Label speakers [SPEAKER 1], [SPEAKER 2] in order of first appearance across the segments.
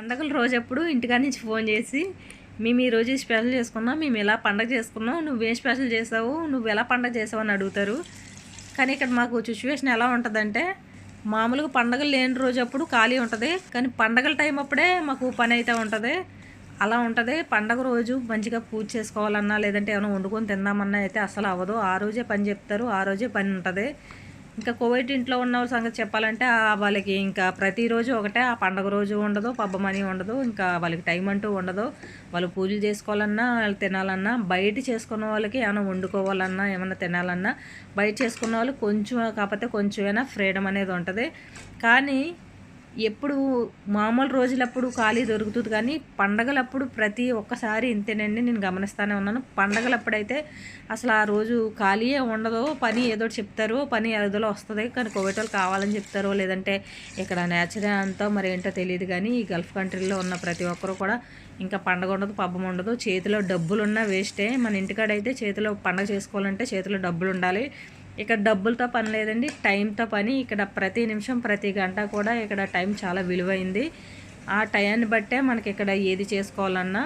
[SPEAKER 1] పండగల రోజప్పుడు ఇంటికాడ నుంచి ఫోన్ చేసి మేము ఈ స్పెషల్ చేసుకున్నాం మేము ఎలా పండగ చేసుకున్నాం నువ్వేం స్పెషల్ చేసావు నువ్వు ఎలా పండగ చేసావు అని అడుగుతారు. కానీ ఇక్కడ మాకు సిచ్యువేషన్ ఎలా ఉంటుందంటే మామూలుగా పండగలు లేని రోజు అప్పుడు ఖాళీ ఉంటుంది. కానీ పండగల టైం అప్పుడే మాకు పని అయితే ఉంటుంది. అలా ఉంటుంది. పండగ రోజు మంచిగా పూజ చేసుకోవాలన్నా లేదంటే ఏమైనా వండుకొని తిందామన్నా అయితే అసలు అవ్వదు. ఆ రోజే పని చెప్తారు. ఆ రోజే పని ఉంటుంది. ఇంకా కోవిడ్ ఇంట్లో ఉన్న సంగతి చెప్పాలంటే వాళ్ళకి ఇంకా ప్రతిరోజు ఒకటే ఆ పండగ రోజు ఉండదు పబ్బమని ఉండదు ఇంకా వాళ్ళకి టైం అంటూ ఉండదు. వాళ్ళు పూజలు చేసుకోవాలన్నా వాళ్ళు తినాలన్నా బయట చేసుకున్న వాళ్ళకి ఏమైనా వండుకోవాలన్నా ఏమైనా తినాలన్నా బయట చేసుకున్న వాళ్ళు కొంచెం కాకపోతే కొంచెమైనా ఫ్రీడమ్ అనేది ఉంటుంది. కానీ ఎప్పుడు మామూలు రోజులప్పుడు ఖాళీ దొరుకుతుంది కానీ పండగలప్పుడు ప్రతి ఒక్కసారి ఇంతేనండి నేను గమనిస్తూనే ఉన్నాను. పండగలప్పుడైతే అసలు ఆ రోజు ఖాళీయే ఉండదు పని ఏదో చెప్తారు పని ఏదోలో వస్తుంది కానీ కోవిడ్ కావాలని చెప్తారో లేదంటే ఇక్కడ నేచర్ అంతా మరి ఏంటో తెలియదు కానీ ఈ గల్ఫ్ కంట్రీలో ఉన్న ప్రతి ఒక్కరు కూడా ఇంకా పండగ ఉండదు పబ్బం ఉండదు. చేతిలో డబ్బులు ఉన్నా వేస్టే. మన ఇంటికాడైతే చేతిలో పండగ చేసుకోవాలంటే చేతిలో డబ్బులు ఉండాలి. ఇక్కడ డబ్బులతో పని లేదండి టైంతో పని. ఇక్కడ ప్రతి నిమిషం ప్రతి గంట కూడా ఇక్కడ టైం చాలా విలువైంది. ఆ టైంని బట్టే మనకి ఇక్కడ ఏది చేసుకోవాలన్నా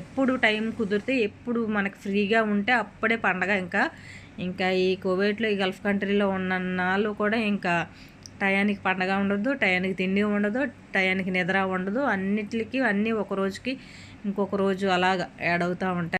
[SPEAKER 1] ఎప్పుడు టైం కుదిరితే ఎప్పుడు మనకు ఫ్రీగా ఉంటే అప్పుడే పండగ ఇంకా. ఇంకా ఈ కోవిడ్లో ఈ గల్ఫ్ కంట్రీలో ఉన్న నాళ్ళు కూడా ఇంకా టయానికి పండగ ఉండదు టయానికి తిండి ఉండదు టయానికి నిద్ర ఉండదు. అన్నిటికీ అన్నీ ఒక రోజుకి ఇంకొక రోజు అలాగ యాడ్ అవుతూ ఉంటాయి.